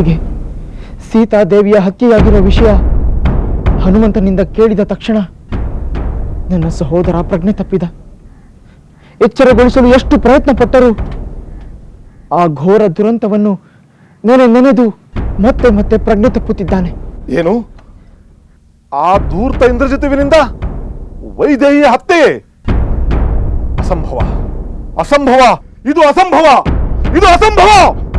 ಹೊತ್ತಿಗೆ ಸೀತಾದೇವಿಯ ಹತ್ಯೆಯಾಗಿರೋ ವಿಷಯ ಹನುಮಂತನಿಂದ ಕೇಳಿದ ತಕ್ಷಣ ನನ್ನ ಸಹೋದರ ಪ್ರಜ್ಞೆ ತಪ್ಪಿದ. ಎಚ್ಚರಗೊಳಿಸಲು ಎಷ್ಟು ಪ್ರಯತ್ನ ಪಟ್ಟರೂ ಆ ಘೋರ ದುರಂತವನ್ನು ನೆನೆ ನೆನೆದು ಮತ್ತೆ ಮತ್ತೆ ಪ್ರಜ್ಞೆ ತಪ್ಪುತ್ತಿದ್ದಾನೆ. ಏನು? ಆ ಧೂರ್ತ ಇಂದ್ರಜಿತುವಿನಿಂದ ವೈದೇಹಿಯ ಹತ್ಯೆ? ಅಸಂಭವ. ಅಸಂಭವ. ಇದು ಅಸಂಭವ. ಇದು ಅಸಂಭವ.